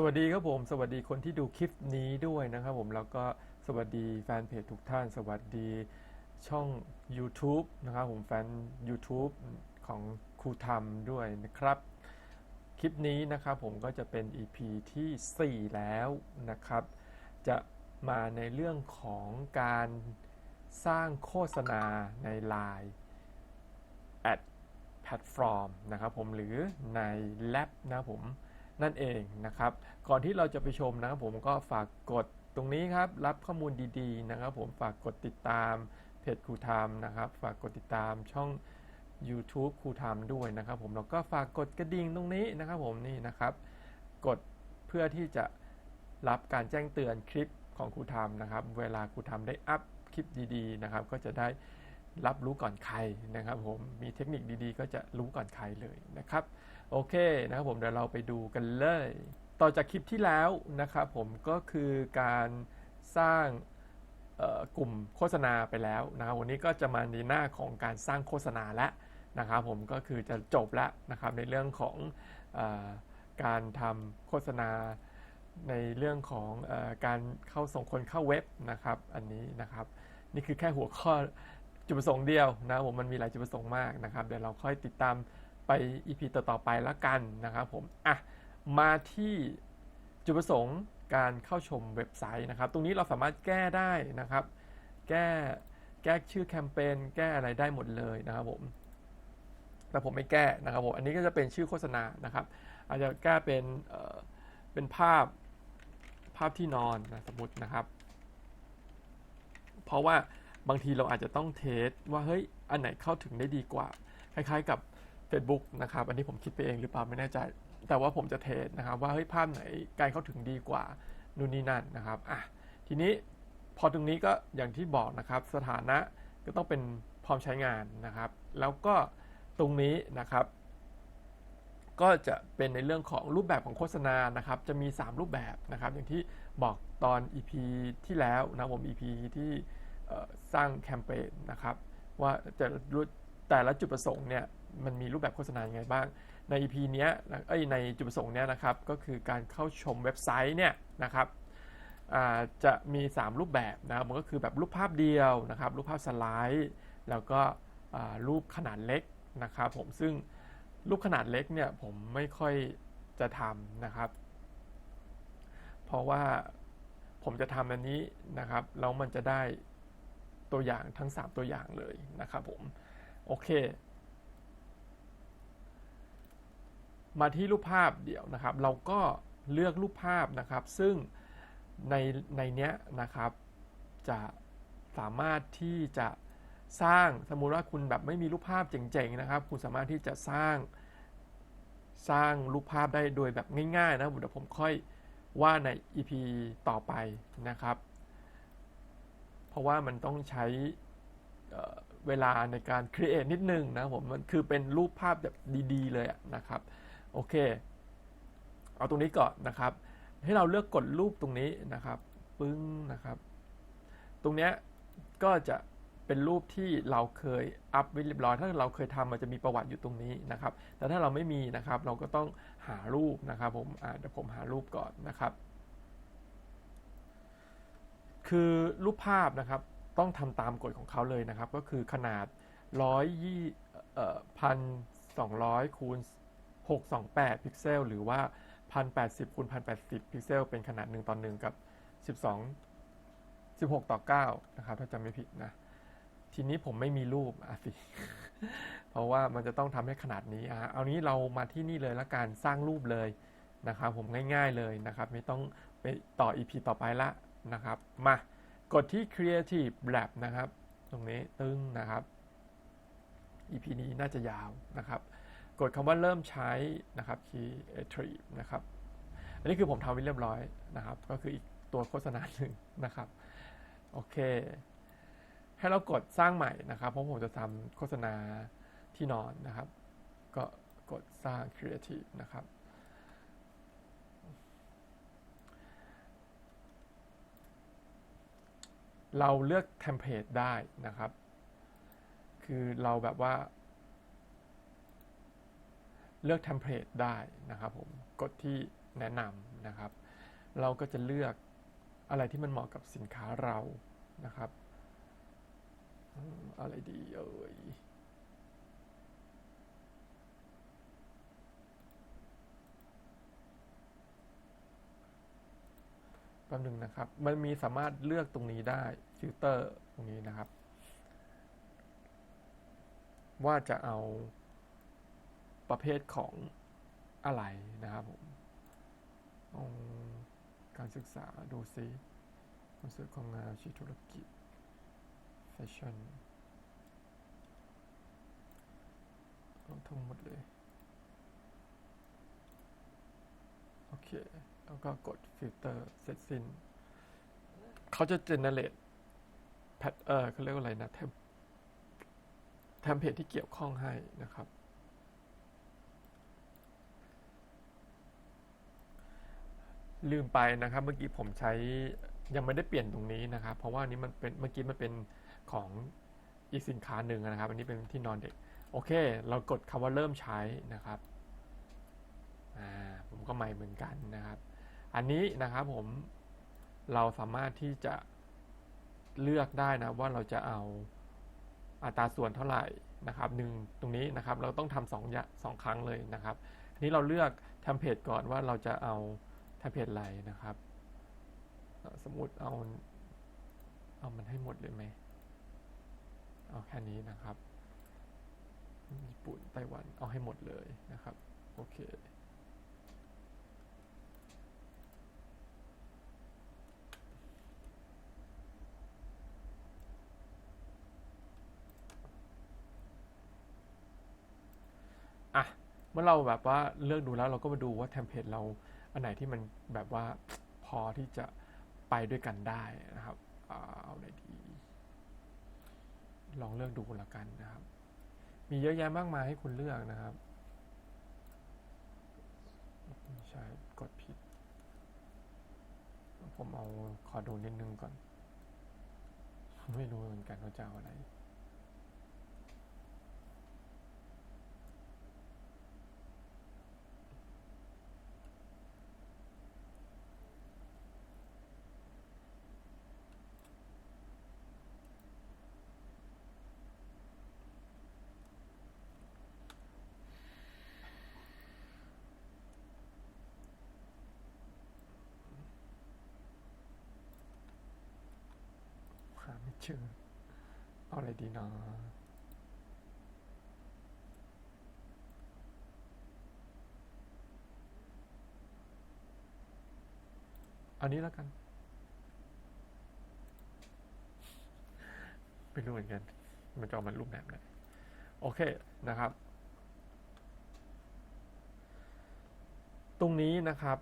สวัสดีครับผม สวัสดีคนที่ดูคลิปนี้ด้วยนะครับผมแล้วก็สวัสดีแฟนเพจทุกท่าน สวัสดีช่อง YouTube นะครับผมแฟน YouTube ของครูธรรมด้วยนะครับ คลิปนี้นะครับผมก็จะเป็น EP ที่ 4 แล้วนะครับ จะมาในเรื่องของการสร้างโฆษณาใน Line แอดแพลตฟอร์มนะครับผมหรือใน Lab นะผม นั่นเองนะครับ ก่อนที่เราจะไปชมนะครับผมก็ฝากกดตรงนี้ครับ รับข้อมูลดีๆนะครับ ผมฝากกดติดตามเพจครูธรรมนะครับ ฝากกดติดตามช่อง YouTube ครูธรรมด้วยนะครับ ผมแล้วก็ฝากกดกระดิ่งตรงนี้นะครับผมนี่นะครับ กดเพื่อที่จะรับการแจ้งเตือนคลิปของครูธรรมนะครับ เวลาครูธรรมได้อัพคลิปดีๆนะครับ ก็จะได้ รับรู้ก่อนใครนะครับผมมีเทคนิคดีๆ ก็จะรู้ก่อนใครเลยนะครับ โอเคนะครับผมเดี๋ยวเราไปดูกันเลย ต่อจากคลิปที่แล้วนะครับผมก็คือการสร้างกลุ่มโฆษณาไปแล้วนะครับวันนี้ก็จะมาในหน้าของการสร้างโฆษณาแล้วนะครับผมก็คือจะจบแล้วนะครับในเรื่องของอการทำโฆษณาในเรื่องของอการเข้าส่งคนเข้าเว็บนะครับ อันนี้นะครับ นี่คือแค่หัวข้อ จุดประสงค์เดียวนะครับผมมันมีหลายจุดประสงค์มากนะครับ เดี๋ยวเราค่อยติดตามไป EP ต่อๆไปแล้วกันนะครับผมอะมาที่จุดประสงค์การเข้าชมเว็บไซต์นะครับ ตรงนี้เราสามารถแก้ได้นะครับ แก้แก้ชื่อแคมเปญแก้อะไรได้หมดเลยนะครับผมแต่ผมไม่แก้นะครับผมอันนี้ก็จะเป็นชื่อโฆษณานะครับ อาจจะแก้เป็นเเป็นภาพภาพที่นอนนะสมมตินะครับ เพราะว่า บางทีเราอาจจะต้องเทสว่าเฮ้ยอันไหนเข้าถึงได้ดีกว่า คล้ายๆกับ Facebook นะครับ อันนี้ผมคิดไปเองหรือเปล่าไม่แน่ใจ แต่ว่าผมจะเทสนะครับ ว่าเฮ้ยภาพไหนการเข้าถึงดีกว่านู่นนี่นั่นนะครับอะทีนี้พอตรงนี้ก็อย่างที่บอกนะครับ สถานะก็ต้องเป็นพร้อมใช้งานนะครับ แล้วก็ตรงนี้นะครับ ก็จะเป็นในเรื่องของรูปแบบของโฆษณานะครับ จะมี 3 รูปแบบนะครับ อย่างที่บอกตอน EP ที่แล้วนะผม EP ที่ สร้างแคมเปญนะครับ ว่าแต่ละรูแต่ละจุดประสงค์เนี่ยมันมีรูปแบบโฆษณาอยังไงบ้าง ใน EP เนี้ยเอ้ยในจุดประสงค์เนี้ยนะครับ ก็คือการเข้าชมเว็บไซต์เนี่ยนะครับจะมี 3 รูปแบบนะครับมันก็คือแบบรูปภาพเดียวนะครับ รูปภาพสไลด์ แล้วก็รูปขนาดเล็กนะครับผมซึ่งรูปขนาดเล็กเนี่ยผมไม่ค่อยจะทำนะครับ เพราะว่าผมจะทำอันนี้นะครับแล้วมันจะได้ ตัวอย่างทั้ง 3 ตัวอย่างเลยนะครับผม โอเค มาที่รูปภาพเดี่ยวนะครับ เราก็เลือกรูปภาพนะครับ ซึ่งในในเนี้ยนะครับจะสามารถที่จะสร้างสมมุติว่าคุณแบบไม่มีรูปภาพเจ๋งๆนะครับ คุณสามารถที่จะสร้างสร้างรูปภาพได้โดยแบบง่ายๆนะเดี๋ยวผมค่อยว่าใน EP ต่อไปนะครับ เพราะว่ามันต้องใช้เวลาในการ create นิดนึงนะผมมันคือเป็นรูปภาพแบบดีๆ เลยนะครับโอเค เอาตรงนี้ก่อนนะครับ ให้เราเลือกกดรูปตรงนี้นะครับปึ้งนะครับ ตรงเนี้ยก็จะเป็นรูปที่เราเคยอัพไว้เรียบร้อย ถ้าเราเคยทำมันจะมีประวัติอยู่ตรงนี้นะครับ แต่ถ้าเราไม่มีนะครับ เราก็ต้องหารูปนะครับ ผมเดี๋ยวผมหารูปก่อนนะครับ คือรูปภาพนะครับต้องทำตามกฎของเขาเลยนะครับ ก็คือขนาดร้อยยี่เอ่อพันสองร้อยคูณหกสองแปดพิกเซลหรือว่าพันแปดสิบคูณพันแปดสิบพิกเซลเป็นขนาดหนึ่งต่อหนึ่งกับสิบสองสิบหกต่อเก้านะครับถ้าจำไม่ผิดนะ ทีนี้ผมไม่มีรูปอะสิเพราะว่ามันจะต้องทำให้ขนาดนี้อะเอานี้เรามาที่นี่เลยละการสร้างรูปเลยนะครับผมง่าย ๆเลยนะครับ ไม่ต้องไปต่อ EP ต่อไปละ นะครับ มากดที่ Creative Lab นะครับ ตรงนี้ตึ้งนะครับ EP นี้น่าจะยาวนะครับ กดคำว่าเริ่มใช้นะครับ Creative นะครับ อันนี้คือผมทำไว้เรียบร้อยนะครับ ก็คืออีกตัวโฆษณาหนึ่งนะครับ โอเค ให้เรากดสร้างใหม่นะครับ เพราะผมจะทำโฆษณาที่นอนนะครับ ก็กดสร้าง Creative นะครับ เราเลือกเทมเพลตได้นะครับ คือเราแบบว่า เลือกเทมเพลตได้นะครับผม กดที่แนะนำนะครับ เราก็จะเลือกอะไรที่มันเหมาะกับสินค้าเรานะครับ อะไรดีเอ่ยแป๊บนึงนะครับ มันมีสามารถเลือกตรงนี้ได้ ฟิลเตอร์ตรงนี้นะครับ ว่าจะเอาประเภทของอะไรนะครับผมอาการศึกษาดูซิคอนเสิร์ตของงานชีธุรกิจแฟชั่นทั้งหมดเลย โอเค แล้วก็กดฟิลเตอร์เสร็จสิ้น เขาจะเจเนเรต แพทเออเขาเรียกว่าอะไรนะเทมเทมเพลตที่เกี่ยวข้องให้นะครับ ลืมไปนะครับ เมื่อกี้ผมใช้ยังไม่ได้เปลี่ยนตรงนี้นะครับ เพราะว่านนี้มันเป็นเมื่อกี้มันเป็นของอีกสินค้าหนึ่งนะครับ อันนี้เป็นที่นอนเด็ก โอเค เรากดคำว่าเริ่มใช้นะครับอ่าผมก็ใหม่เหมือนกันนะครับ อันนี้นะครับผมเราสามารถที่จะ เลือกได้นะว่าเราจะเอาอัตราส่วนเท่าไหร่นะครับหนึ่งตรงนี้นะครับเราต้องทำสองย่างสองครั้งเลยนะครับอันนี้เราเลือกเทมเพลตก่อนว่าเราจะเอาเทมเพลตอะไรนะครับ สมมติเอาเอามันให้หมดเลยไหมเอาแค่นี้นะครับ ญี่ปุ่นไต้หวันเอาให้หมดเลยนะครับ โอเค อะเมื่อเราแบบว่าเลือกดูแล้วเราก็มาดูว่าเทมเพลตเราอันไหนที่มันแบบว่าพอที่จะไปด้วยกันได้นะครับเอาไหนดี ลองเลือกดูละกันนะครับ มีเยอะแยะมากมายให้คุณเลือกนะครับใช่กดผิด ผมเอาขอดูนิดนึงก่อน ไม่รู้เหมือนกันว่าจะเอาอะไร หาไม่เจอเอาอะไรดีนะเอานี้แล้วกัน ไม่รู้เหมือนกัน มันจะออกมารูปแบบไหนโอเคนะครับ ตรงนี้นะครับ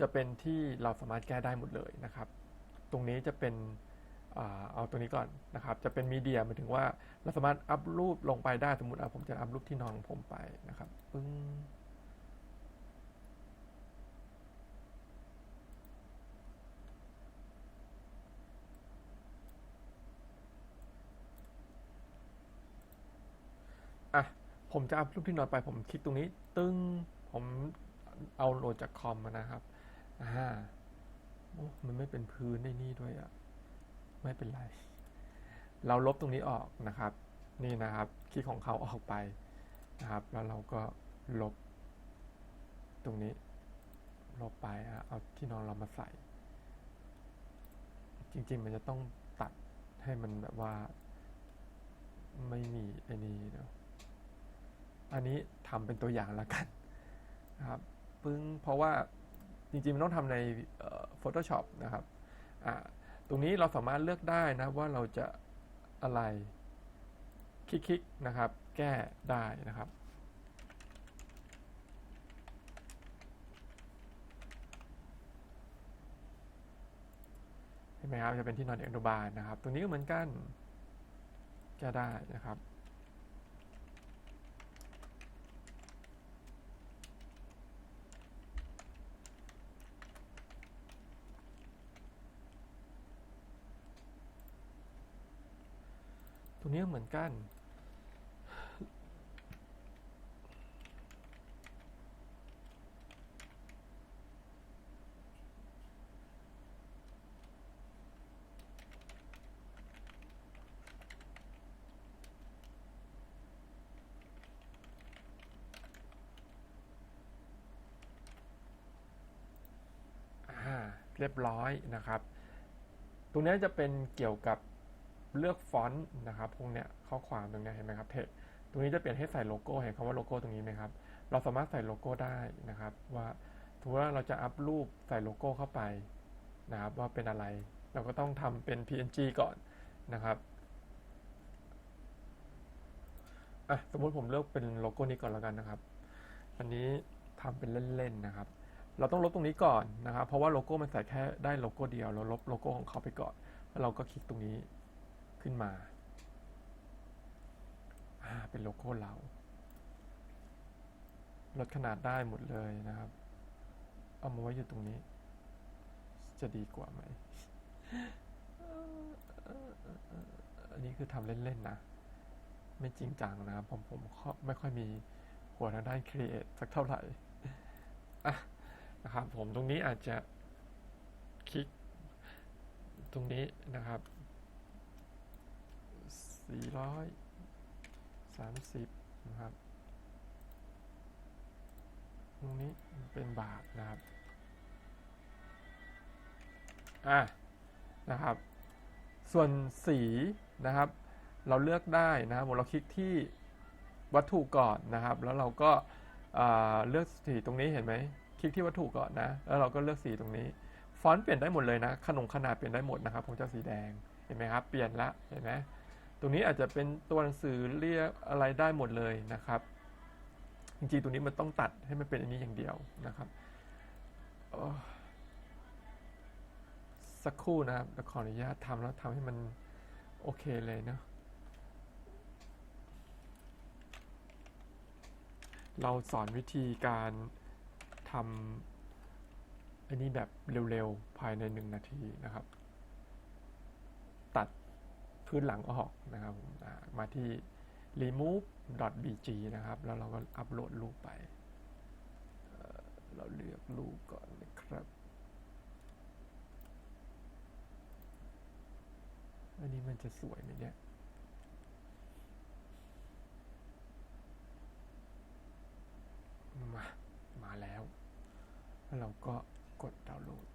จะเป็นที่เราสามารถแก้ได้หมดเลยนะครับ ตรงนี้จะเป็นอ่า เอาตัวนี้ก่อนนะครับ จะเป็นมีเดียหมายถึงว่าเราสามารถอัพรูปลงไปได้สมมติผมจะอัพรูปที่นอนของผมไปนะครับปึ้งอะผมจะอัพรูปที่นอนไป ผมคลิกตรงนี้ ตึ้งผมเอาโหลดจากคอมมานะครับอ่ามันไม่เป็นพื้นในนี่ด้วยอะ ไม่เป็นไร เราลบตรงนี้ออกนะครับ นี่นะครับคลิกของเขาออกไปนะครับ แล้วเราก็ลบ ตรงนี้ลบไปเอาที่นอนเรามาใส่ จริง ๆ มันจะต้องตัดให้มันแบบว่า ไม่มีไอ้นี่เนาะอันนี้ทำเป็นตัวอย่างแล้วกันนะครับปึ้งเพราะว่าจริงๆ มันต้องทำในเอ่อ Photoshop นะครับอ่า รงนี้เราสามารถเลือกได้นะว่าเราจะอะไร คลิกๆนะครับ แก้ได้นะครับเห็นไหมครับจะเป็นที่นอนเด็กอนุบาลนะครับ ตรงนี้ก็เหมือนกันแก้ได้นะครับ เนี้ยเหมือนกัน เรียบร้อยนะครับ ตรงนี้จะเป็นเกี่ยวกับ เลือกฟอนต์นะครับพวกเนี้ยข้อความตรงเนี้ยเห็นไหมครับเทคตรงนี้จะเปลี่ยนให้ใส่โลโก้เห็นคำว่าโลโก้ตรงนี้ไหมครับเราสามารถใส่โลโก้ได้นะครับว่าถือว่าเราจะอัพรูปใส่โลโก้เข้าไปนะครับว่าเป็นอะไร เราก็ต้องทำเป็น PNG ก่อนนะครับอะสมมติผมเลือกเป็นโลโก้นี้ก่อนแล้วกันนะครับ อันนี้ทำเป็นเล่นๆนะครับ เราต้องลบตรงนี้ก่อนนะครับ เพราะว่าโลโก้มันใส่แค่ได้โลโก้เดียว เราลบโลโก้ของเขาไปก่อน แล้วเราก็คลิกตรงนี้ ขึ้นมาอาเป็นโลโก้เรา ลดขนาดได้หมดเลยนะครับ เอามาไว้อยู่ตรงนี้ จะดีกว่าไหม อันนี้คือทำเล่นๆนะ ไม่จริงจังนะครับ ผมผมไม่ค่อยมีหัวทางด้านครีเอทสักเท่าไหร่อะนะครับผมตรงนี้อาจจะคลิกตรงนี้นะครับ 430 นะครับ ตรงนี้เป็นบาทนะครับ อะ นะครับ ส่วนสีนะครับ เราเลือกได้นะครับเราคลิกที่วัตถุก่อนนะครับ แล้วเราก็เลือกสีตรงนี้เห็นไหม คลิกที่วัตถุก่อนนะ แล้วเราก็เลือกสีตรงนี้ ฟอนต์เปลี่ยนได้หมดเลยนะ ขนงขนาดเปลี่ยนได้หมดนะครับ ผมจะสีแดง เห็นไหมครับ เปลี่ยนละ เห็นไหม ตรงนี้อาจจะเป็นตัวหนังสือเรียกอะไรได้หมดเลยนะครับ จริงๆ ตรงนี้มันต้องตัดให้มันเป็นอันนี้อย่างเดียวนะครับ สักครู่นะครับขออนุญาตทำแล้วทำให้มันโอเคเลยเนาะเราสอนวิธีการทำอันนี้แบบเร็วๆ ภายในหนึ่งนาทีนะครับ พื้นหลังออกนะครับมาที่ remove.bg นะครับ แล้วเราก็อัปโหลดรูปไป เราเลือกรูปก่อนนะครับอันนี้มันจะสวยไหมเนี่ยมา มาแล้ว แล้วเราก็กดดาวน์โหลด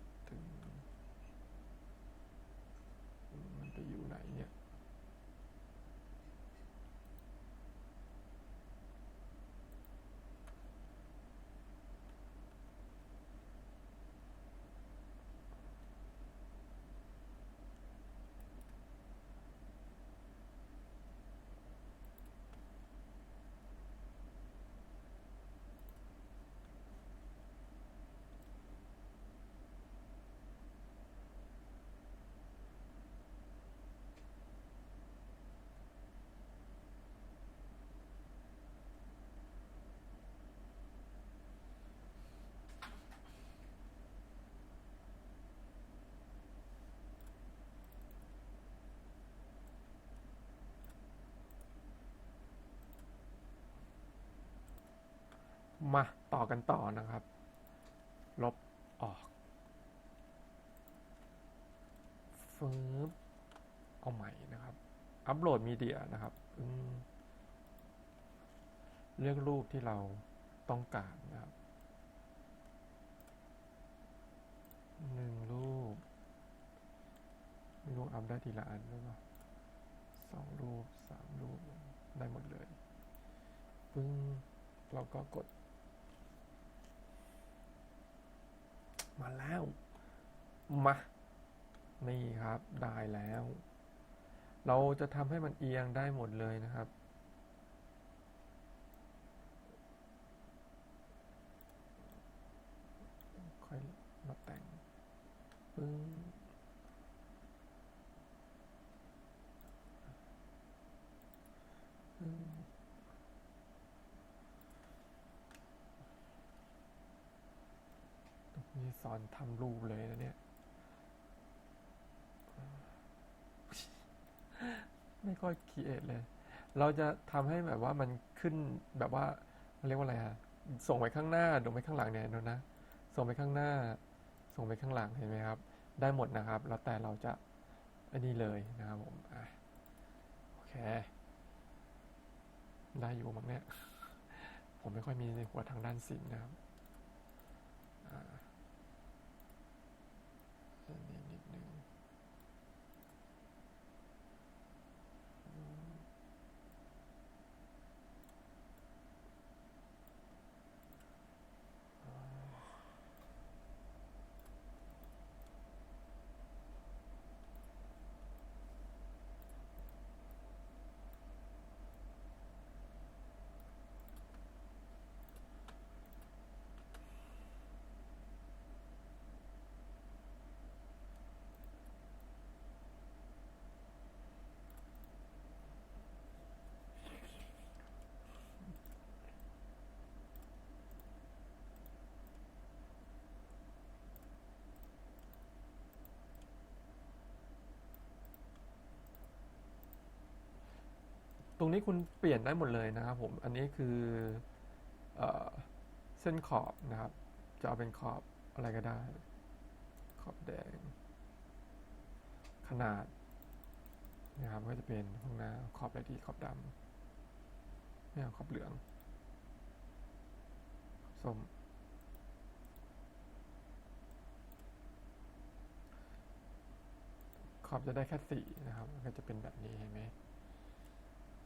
มาต่อกันต่อนะครับ ลบออกฟืบเอาใหม่นะครับ อัปโหลดมีเดียนะครับเลือกรูปที่เราต้องการนะครับหนึ่งรูปไม่รู้อัพได้ทีละอันหรือเปล่าสองรูปสามรูปได้หมดเลย ปึ้งเราก็กด มาแล้ว มา นี่ครับ ได้แล้ว เราจะทำให้มันเอียงได้หมดเลยนะครับ ค่อยมาแต่งปึ้ง นี่สอนทำรูปเลยนะเนี่ย ไม่ค่อยคีเอทเลย เราจะทำให้แบบว่ามันขึ้นแบบว่าเรียกว่าอะไรอะส่งไปข้างหน้าลงไปข้างหลังเนี่ยนะ ส่งไปข้างหน้า ส่งไปข้างหลังเห็นไหมครับ ได้หมดนะครับ แล้วแต่เราจะอันนี้เลยนะครับผมอะโอเค ได้อยู่มั้งเนี่ย ผมไม่ค่อยมีในหัวทางด้านศิลป์นะครับ รงนี้คุณเปลี่ยนได้หมดเลยนะครับผม อันนี้คือเออเส้นขอบนะครับ จะเอาเป็นขอบอะไรก็ได้ ขอบแดง ขนาดนะครับก็จะเป็นข้างหน้าขอบอะไรดีขอบดำไม่เอาขอบเหลืองส้มขอบจะได้แค่สีนะครับ ก็จะเป็นแบบนี้เห็นไหม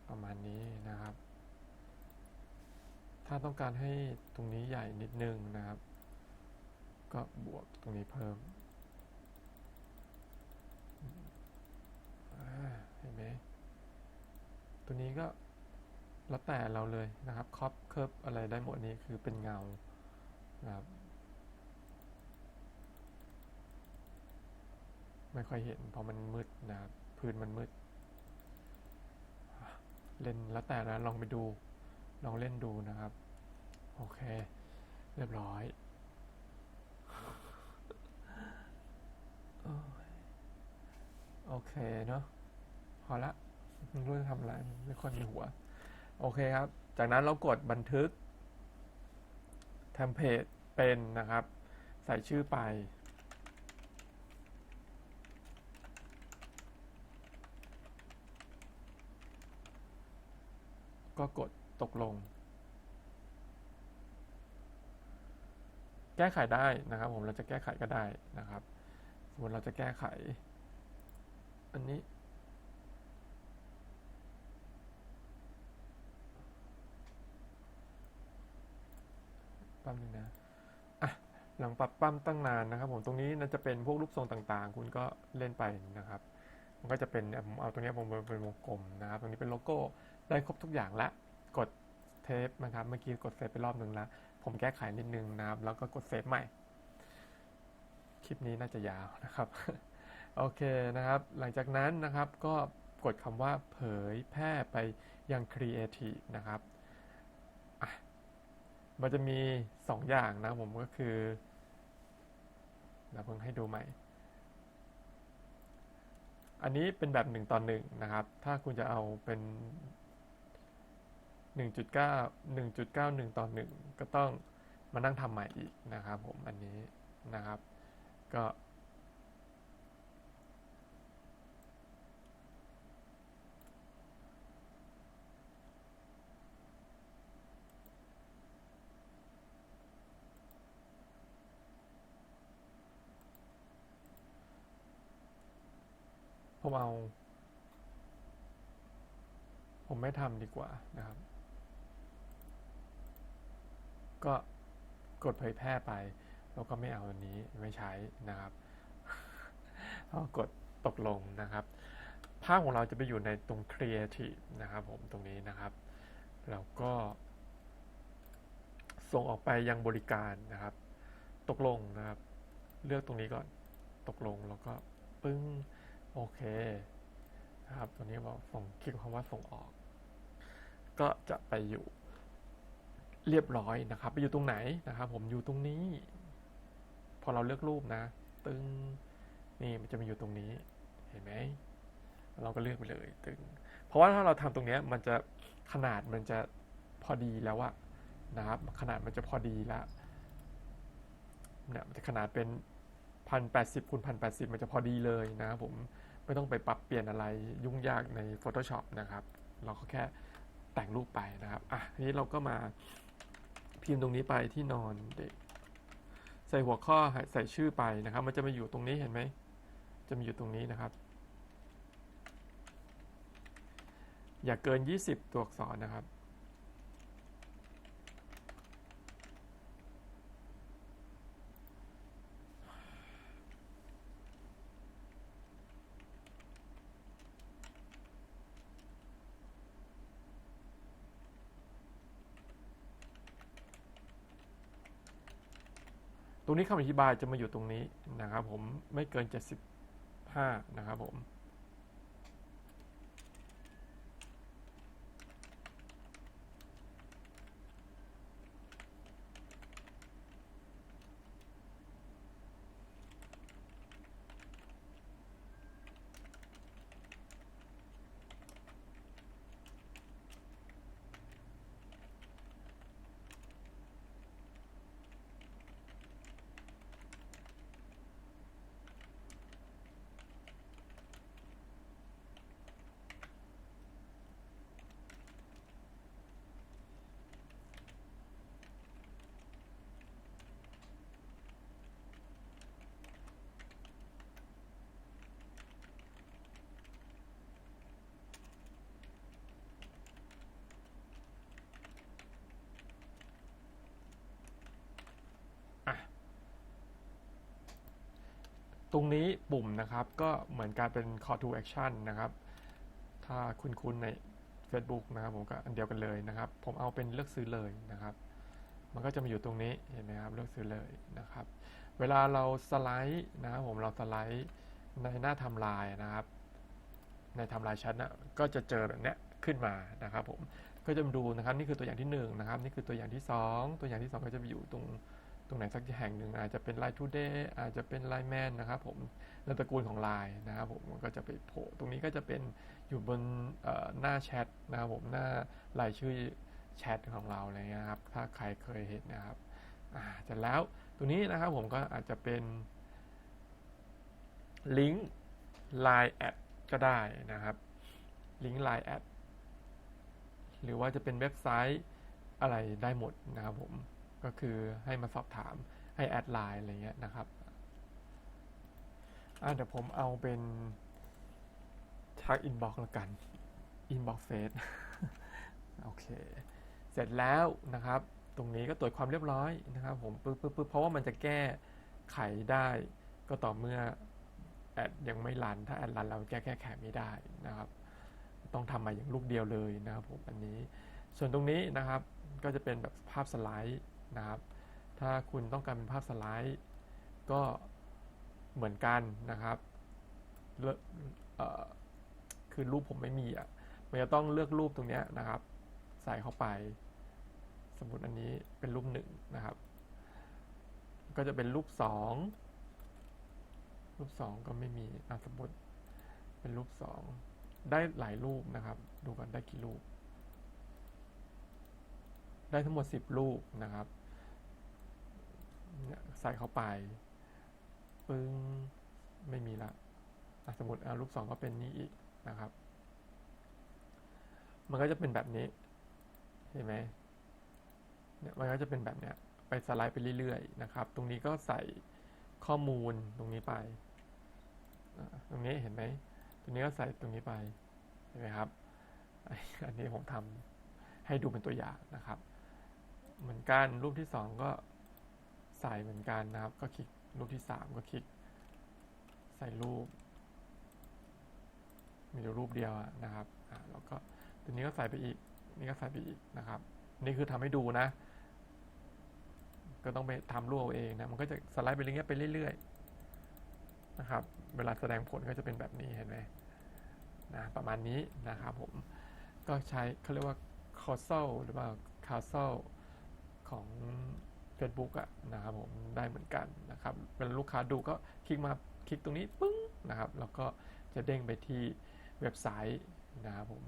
ประมาณนี้นะครับ ถ้าต้องการให้ตรงนี้ใหญ่นิดนึงนะครับ ก็บวกตรงนี้เพิ่มเห็นไหมตัวนี้ก็แล้วแต่เราเลยนะครับครอบเคิร์ฟอะไรได้หมดนี้คือเป็นเงานะครับไม่ค่อยเห็นเพราะมันมืดนะครับพื้นมันมืด เล่นแล้วแต่นะลองไปดู ลองเล่นดูนะครับ โอเค เรียบร้อยโอ้ยโอเคเนาะพอละไม่รู้จะทำอะไรไม่ค่อยมีหัว โอเคครับ จากนั้นเรากดบันทึกเทมเพลตเป็นนะครับ ใส่ชื่อไป ก็กดตกลง แก้ไขได้นะครับ ผมเราจะแก้ไขก็ได้นะครับสมมติเราจะแก้ไข อันนี้ปั๊มนึงนะอะหลังปรับปั้มตั้งนานนะครับ ผมตรงนี้น่าจะเป็นพวกรูปทรงต่างๆ คุณก็เล่นไปนะครับ มันก็จะเป็นเนี่ยผมเอาตรงนี้ผมเป็นวงกลมนะครับ ตรงนี้เป็นโลโก้ ได้ครบทุกอย่างละ กดเทปนะครับ เมื่อกี้กดเซฟไปรอบหนึ่งแล้วผมแก้ไขนิดนึงนะครับ แล้วก็กดเซฟใหม่ คลิปนี้น่าจะยาวนะครับ โอเคนะครับ หลังจากนั้นนะครับ ก็กดคำว่าเผยแพร่ไปยัง Creative นะครับ มันจะมี 2 อย่างนะผมก็คือนะเพิ่งให้ดูใหม่ อันนี้เป็นแบบหนึ่งต่อหนึ่งนะครับ ถ้าคุณจะเอาเป็น 1.9 1.91 ต่อ 1 ก็ต้องมานั่งทำใหม่อีกนะครับผมอันนี้นะครับ ก็ผมเอา ผมไม่ทำดีกว่านะครับ ก็กดเผยแพร่ไป แล้วก็ไม่เอาอันนี้ไม่ใช้นะครับก็กดตกลงนะครับ ภาพของเราจะไปอยู่ในตรง Creative นะครับผมตรงนี้นะครับแล้วก็ ส่งออกไปยังบริการนะครับ ตกลงนะครับ เลือกตรงนี้ก่อนตกลงแล้วก็ปึ้งโอเคนะครับตัวนี้บอกส่งคลิกคำว่าส่งออก ก็จะไปอยู่ เรียบร้อยนะครับ ไปอยู่ตรงไหนนะครับ ผมอยู่ตรงนี้ พอเราเลือกรูปนะ ตึงนี่มันจะมาอยู่ตรงนี้ เห็นไหมเราก็เลือกไปเลยตึง เพราะว่าถ้าเราทำตรงเนี้ยมันจะขนาดมันจะพอดีแล้วอะนะครับ ขนาดมันจะพอดีแล้วเนี่ยมันจะขนาดเป็นพันแปดสิบคูณพันแปดสิบมันจะพอดีเลยนะครับผมไม่ต้องไปปรับเปลี่ยนอะไรยุ่งยากใน Photoshop นะครับ เราก็แค่แต่งรูปไปนะครับ อะ ทีนี้เราก็มา พิมพ์ตรงนี้ไปที่นอนเด็ก ใส่หัวข้อใส่ชื่อไปนะครับ มันจะมาอยู่ตรงนี้เห็นไหมจะมาอยู่ตรงนี้นะครับ อย่าเกิน 20 ตัวอักษรนะครับ ตรงนี้คำอธิบายจะมาอยู่ตรงนี้นะครับผมไม่เกิน 75 นะครับผม ตรงนี้ปุ่มนะครับก็เหมือนการเป็น call to action นะครับ ถ้าคุณคุณใน Facebook นะครับผมก็อันเดียวกันเลยนะครับ ผมเอาเป็นเลือกซื้อเลยนะครับ มันก็จะมาอยู่ตรงนี้เห็นไหมครับเลือกซื้อเลยนะครับ เวลาเราสไลด์นะครับผมเราสไลด์ในหน้าทำลายนะครับ ในทำลายชั้นนะก็จะเจอแบบนี้ขึ้นมานะครับ ผมก็จะมาดูนะครับนี่คือตัวอย่างที่1นงนะครับนี่คือตัวอย่างที่ 2 ตัวอย่างที่ 2 ก็จะอยู่ตรง รงไหนสักแห่งหนึ่งอาจจะเป็น Line Today อาจจะเป็น Line Man นะครับผมในตระกูลของ Line นะครับผมมันก็จะไปโผล่ตรงนี้ก็จะเป็นอยู่บนหน้าแชทนะครับผมหน้ารายชื่อแชทของเราอะไรเงี้ยครับถ้าใครเคยเห็นนะครับอ่าเสร็จแล้วตรงนี้นะครับผมก็อาจจะเป็นลิงก์ Line แอดก็ได้นะครับลิงก์ Line แอดหรือว่าจะเป็นเว็บไซต์อะไรได้หมดนะครับผม ก็คือให้มาสอบถามให้แอดไลน์อะไรเงี้ยนะครับอะเดี๋ยวผมเอาเป็นทักอินบ็อกซ์ละกันอินบ็อกซ์เฟสโอเค เสร็จแล้วนะครับ ตรงนี้ก็ตรวจความเรียบร้อยนะครับ ผมปึ๊บปึ๊บปึ๊บเพราะว่ามันจะแก้ไขได้ก็ต่อเมื่อแอดยังไม่รัน ถ้าแอดรันเราแก้แก้ไขไม่ได้นะครับ ต้องทำมาอย่างลูกเดียวเลยนะครับผมอันนี้ ส่วนตรงนี้นะครับก็จะเป็นแบบภาพสไลด์ นะครับ ถ้าคุณต้องการเป็นภาพสไลด์ ก็เหมือนกันนะครับเลือกคือรูปผมไม่มีอะ มันจะต้องเลือกรูปตรงนี้นะครับ ใส่เข้าไป สมมติอันนี้เป็นรูปหนึ่งนะครับ ก็จะเป็นรูปสองรูปสองก็ไม่มีอะสมมติเป็นรูปสองได้หลายรูปนะครับ ดูกันได้กี่รูป ได้ทั้งหมด 10 รูปนะครับ ใส่เข้าไปปึ้งไม่มีละสมมติรูปสองก็เป็นนี้อีกนะครับ มันก็จะเป็นแบบนี้ เห็นไหมเนี่ยมันก็จะเป็นแบบเนี้ยไปสไลด์ไปเรื่อยๆนะครับ ตรงนี้ก็ใส่ข้อมูลตรงนี้ไป ตรงนี้เห็นไหม ตรงนี้ก็ใส่ตรงนี้ไป เห็นไหมครับ อันนี้ผมทำให้ดูเป็นตัวอย่างนะครับ เหมือนกันรูปที่สองก็ ใส่เหมือนกันนะครับ ก็คลิกรูปที่สามก็คลิก ใส่รูป มีอยู่รูปเดียวนะครับอ่าแล้วก็ตัวนี้ก็ใส่ไปอีก นี่ก็ใส่ไปอีกนะครับ นี่คือทำให้ดูนะ ก็ต้องไปทำรูปเอาเองนะ มันก็จะสไลด์ไปเรื่อยๆไปเรื่อยๆนะครับ เวลาแสดงผลก็จะเป็นแบบนี้เห็นไหมนะประมาณนี้นะครับผม ก็ใช้เขาเรียกว่า causal หรือว่า causal ของ Facebook อะนะครับผมได้เหมือนกันนะครับเวลาลูกค้าดูก็คลิกมาคลิกตรงนี้ปึ้งนะครับแล้วก็จะเด้งไปที่เว็บไซต์นะครับผม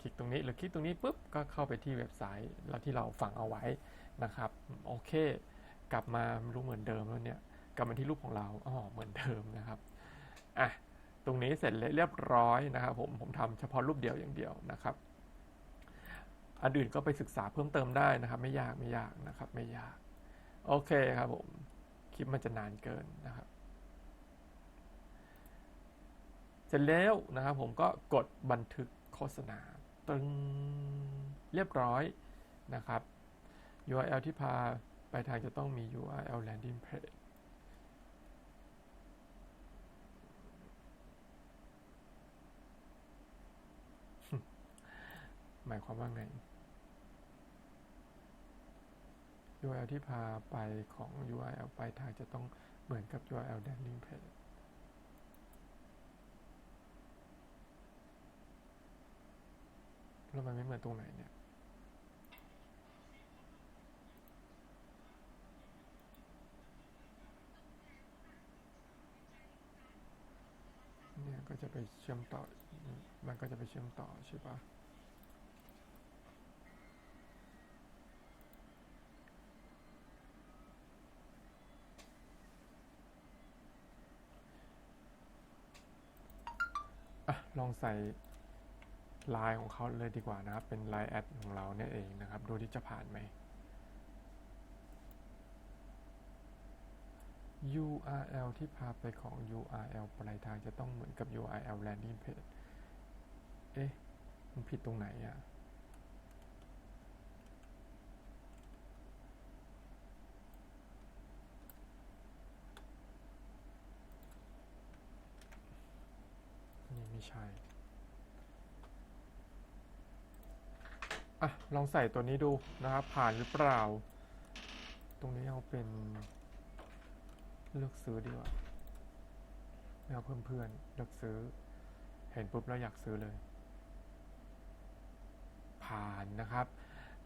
คลิกตรงนี้หรือคลิกตรงนี้ปุ๊บก็เข้าไปที่เว็บไซต์แล้วที่เราฝังเอาไว้นะครับโอเค กลับมาไม่รู้เหมือนเดิมแล้วเนี่ยกลับมาที่รูปของเราอ๋อเหมือนเดิมนะครับอะตรงนี้เสร็จเรียบร้อยนะครับผมผมทำเฉพาะรูปเดียวอย่างเดียวนะครับ อันอื่นก็ไปศึกษาเพิ่มเติมได้นะครับ ไม่ยากไม่ยากนะครับ ไม่ยาก โอเคครับผมคลิปมันจะนานเกินนะครับเสร็จแล้วนะครับผมก็กดบันทึกโฆษณาตึงเรียบร้อยนะครับ URL ที่พาไปทางจะต้องมี URL landing page หมายความว่าไง URL ที่พาไปของ URL ไปทางจะต้องเหมือนกับ URL landing page แล้วมันไม่เหมือนตรงไหนเนี่ย เนี่ยก็จะไปเชื่อมต่อ มันก็จะไปเชื่อมต่อใช่ปะ อะลองใส่ไลน์ของเขาเลยดีกว่านะครับ เป็นไลน์แอดของเราเนี่ยเองนะครับ ดูที่จะผ่านไหม URL ที่พาไปของ URL ปลายทางจะต้องเหมือนกับ URL landing page เอ๊ะ มันผิดตรงไหนอะอ ไม่ใช่ อะ ลองใส่ตัวนี้ดูนะครับ ผ่านหรือเปล่า ตรงนี้เอาเป็น เลือกซื้อดีกว่าไม่เอาเพื่อนเพื่อนๆเลือกซื้อ เห็นปุ๊บแล้วอยากซื้อเลย ผ่านนะครับ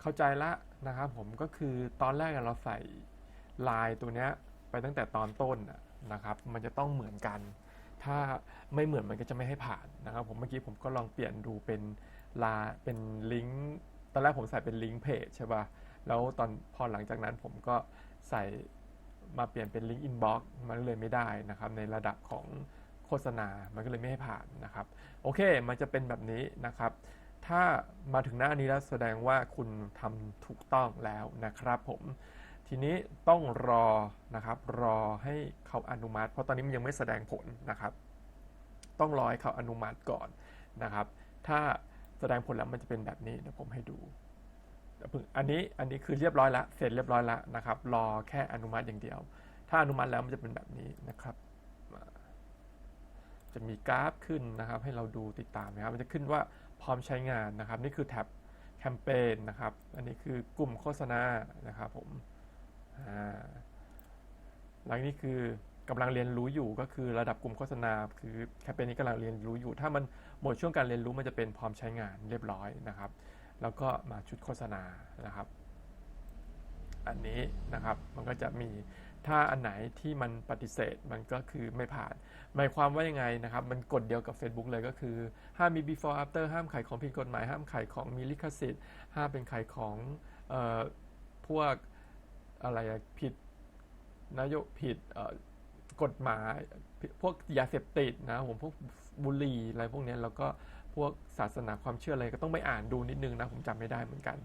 เข้าใจละนะครับ ผมก็คือตอนแรกเราใส่ลายตัวเนี้ยไปตั้งแต่ตอนต้นนะครับ มันจะต้องเหมือนกัน ถ้าไม่เหมือนมันก็จะไม่ให้ผ่านนะครับผมเมื่อกี้ผมก็ลองเปลี่ยนดูเป็นลาเป็นลิงก์ตอนแรกผมใส่เป็นลิงก์เพจใช่ป่ะแล้วตอนพอหลังจากนั้นผมก็ใส่มาเปลี่ยนเป็นลิงก์อินบ็อกซ์มันเลยไม่ได้นะครับ ในระดับของโฆษณา มันก็เลยไม่ให้ผ่านนะครับ โอเค มันจะเป็นแบบนี้นะครับ ถ้ามาถึงหน้านี้แล้วแสดงว่าคุณทำถูกต้องแล้วนะครับผม ทีนี้ต้องรอนะครับ รอให้เขาอนุมัติ เพราะตอนนี้มันยังไม่แสดงผลนะครับ ต้องรอให้เขาอนุมัติก่อนนะครับ ถ้าแสดงผลแล้วมันจะเป็นแบบนี้เดี๋ยวผมให้ดูอันนี้อันนี้คือเรียบร้อยละเสร็จเรียบร้อยละนะครับ รอแค่อนุมัติอย่างเดียว ถ้าอนุมัติแล้วมันจะเป็นแบบนี้นะครับ จะมีกราฟขึ้นนะครับ ให้เราดูติดตามนะครับ มันจะขึ้นว่าพร้อมใช้งานนะครับ นี่คือแท็บแคมเปญนะครับ อันนี้คือกลุ่มโฆษณานะครับผม หลังนี้คือกำลังเรียนรู้อยู่ก็คือระดับกลุ่มโฆษณา คือแคมเปญนี้กำลังเรียนรู้อยู่ ถ้ามันหมดช่วงการเรียนรู้มันจะเป็นพร้อมใช้งานเรียบร้อยนะครับ แล้วก็มาชุดโฆษณานะครับ อันนี้นะครับมันก็จะมีถ้าอันไหนที่มันปฏิเสธมันก็คือไม่ผ่าน หมายความว่ายังไงนะครับ มันกฎเดียวกับ Facebook เลยก็คือ ห้ามมี before after ห้ามขายของผิดกฎหมาย ห้ามขายของมีลิขสิทธิ์ ห้ามเป็นขายของออพวก อะไรผิดนโยบผิดกฎหมายพวกยาเสพติดนะผมพวกบุหรี่อะไรพวกนี้แล้วก็พวกศาสนาความเชื่ออะไรก็ต้องไปอ่านดูนิดนึงนะผมจำไม่ได้เหมือนกัน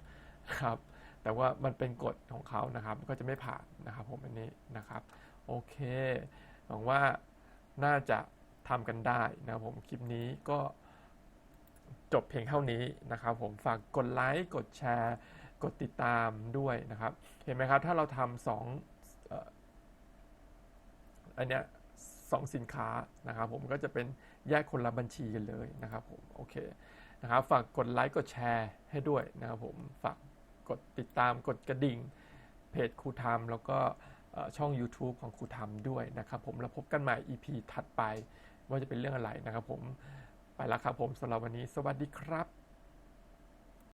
ครับ แต่ว่ามันเป็นกฎของเขานะครับ ก็จะไม่ผ่านนะครับ ผมอันนี้นะครับ โอเคหวังว่าน่าจะทำกันได้นะผมคลิปนี้ก็จบเพียงเท่านี้นะครับ ผมฝากกดไลค์กดแชร์ กดติดตามด้วยนะครับ เห็นไหมครับ ถ้าเราทำสองอันเนี้ยสองสินค้านะครับผมก็จะเป็นแยกคนละบัญชีกันเลยนะครับผมโอเคนะครับฝากกดไลค์กดแชร์ให้ด้วยนะครับผมฝากกดติดตามกดกระดิ่งเพจครูทำแล้วก็ช่อง YouTube ของครูทำด้วยนะครับผมแล้วพบกันใหม่ EP ถัดไปว่าจะเป็นเรื่องอะไรนะครับผมไปแล้วครับผมสำหรับวันนี้ สวัสดีครับ